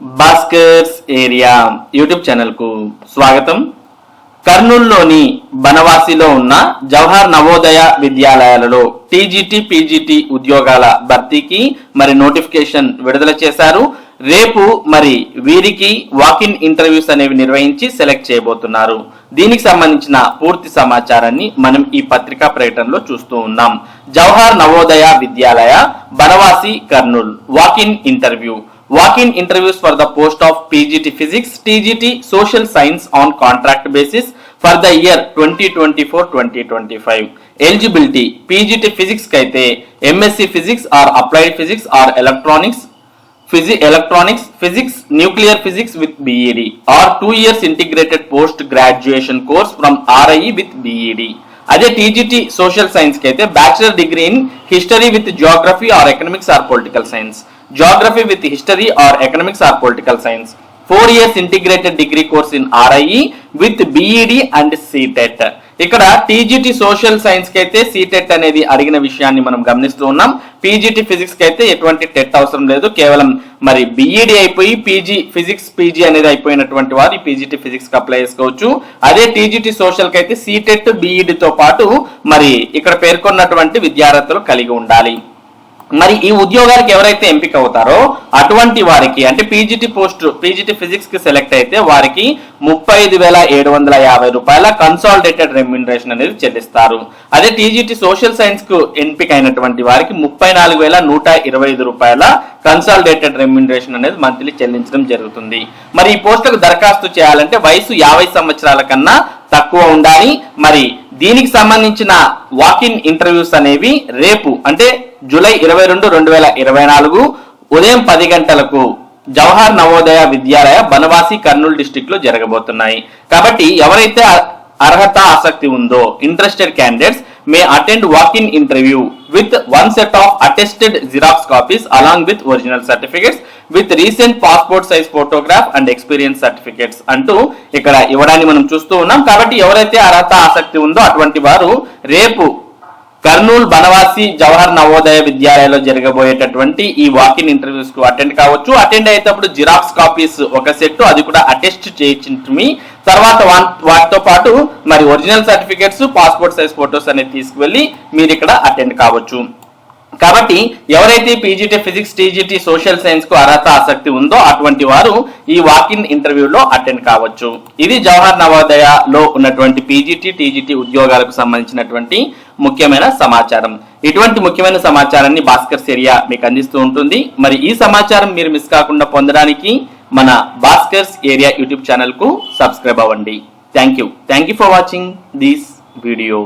Bhaskar's area YouTube ఛానల్కు స్వాగతం. కర్నూలులోని బనవాసిలో ఉన్న జవహర్ నవోదయ విద్యాలయాలలో టీజీటీ పీజీటీ ఉద్యోగాల భర్తీకి మరి నోటిఫికేషన్ విడుదల చేశారు. రేపు మరి వీరికి వాకిన్ ఇంటర్వ్యూస్ అనేవి నిర్వహించి సెలెక్ట్ చేయబోతున్నారు. దీనికి సంబంధించిన పూర్తి సమాచారాన్ని మనం ఈ పత్రికా ప్రకటనలో చూస్తూ ఉన్నాం. Jawahar Navodaya Vidyalaya Banavasi Kurnool walk in interview. Walk in interviews for the post of PGT physics TGT social science on contract basis for the year twenty twenty four twenty twenty five eligibility PGT ఫిజిక్స్కి అయితే MSc physics or applied physics or electronics physi electronics physics nuclear physics with BEd or two years integrated post graduation course from RIE with BEd అదే TGT social సైన్స్కి అయితే bachelor degree in history with geography or economics or political science geography with history or economics or political science four years integrated degree course in RI with BEd and CTET ఇక్కడ TGT social సైన్స్కి అయితే CTET అనేది అడిగిన విషయాన్ని మనం గమనిస్తూ ఉన్నాం. PGT ఫిజిక్స్కి అయితే ఎటువంటి టెట్ అవసరం లేదు. కేవలం మరి బిఈడి అయిపోయి పీజీ ఫిజిక్స్ పీజీ అనేది అయిపోయినటువంటి వారు ఈ పీజీటీ ఫిజిక్స్కి అప్లై చేసుకోవచ్చు. అదే టీజీటీ సోషల్కి అయితే సిటెట్ బిఈడి తో పాటు మరి ఇక్కడ పేర్కొన్నటువంటి విద్యార్థులు కలిగి ఉండాలి. మరి ఈ ఉద్యోగానికి ఎవరైతే ఎంపిక అవుతారో అటువంటి వారికి అంటే పీజీటీ పోస్ట్ పీజీటీ ఫిజిక్స్కి సెలెక్ట్ అయితే వారికి ముప్పై ఐదు వేల ఏడు వందల యాభై రూపాయల కన్సాలిడేటెడ్ రెమ్యునరేషన్ అనేది చెల్లిస్తారు. అదే టీజీటీ సోషల్ సైన్స్కు ఎంపిక అయినటువంటి వారికి ముప్పై నాలుగు వేల నూట ఇరవై ఐదు రూపాయల కన్సాలిడేటెడ్ రెమ్యునరేషన్ అనేది మంత్లీ చెల్లించడం జరుగుతుంది. మరి ఈ పోస్టులకు దరఖాస్తు చేయాలంటే వయసు యాభై సంవత్సరాల కన్నా తక్కువ ఉండాలి. మరి దీనికి సంబంధించిన వాకిన్ ఇంటర్వ్యూస్ అనేవి రేపు అంటే జూలై ఇరవై రెండు రెండు వేల ఇరవై నాలుగు ఉదయం పది గంటలకు జవహర్ నవోదయ విద్యాలయ బనవాసి కర్నూలు డిస్టిక్లో జరగబోతున్నాయి. కాబట్టి ఎవరైతే అర్హత ఆసక్తి ఉందో interested candidates may attend walk in interview with one set of attested xerox copies along with original certificates with recent passport size photograph and experience certificates అంటూ ఇక్కడ ఇవ్వడాన్ని మనం చూస్తూ ఉన్నాం. కాబట్టి ఎవరైతే అర్హత ఆసక్తి ఉందో అటువంటి వారు రేపు కర్నూలు బనవాసి జవహర్ నవోదయ విద్యాలయంలో జరగబోయేటటువంటి ఈ వాకిన్ ఇంటర్వ్యూస్కు అటెండ్ కావచ్చు. అటెండ్ అయ్యేటప్పుడు జిరాక్స్ కాపీస్ ఒక సెట్ అది కూడా అటెస్ట్ చేయించి తర్వాత వాటితో పాటు మరి original certificates passport size photos అనేది తీసుకువెళ్ళి మీరు ఇక్కడ అటెండ్ కావచ్చు. కాబట్టి ఎవరైతే పీజీటీ ఫిజిక్స్ టీజీటీ సోషల్ సైన్స్కు అర్హత ఆసక్తి ఉందో అటువంటి వారు ఈ వాకిన్ ఇంటర్వ్యూలో అటెండ్ కావచ్చు. ఇది జవహర్ నవోదయలో ఉన్నటువంటి పీజీటీ టీజీటీ ఉద్యోగాలకు సంబంధించినటువంటి ముఖ్యమైన సమాచారం. ఇటువంటి ముఖ్యమైన సమాచారాన్ని భాస్కర్ ఏరియా మీకు అందిస్తూ ఉంటుంది. మరి ఈ సమాచారం మీరు మిస్ కాకుండా పొందడానికి మన భాస్కర్స్ ఏరియా యూట్యూబ్ ఛానల్కు సబ్స్క్రైబ్ అవ్వండి. Thank you thank you for watching this video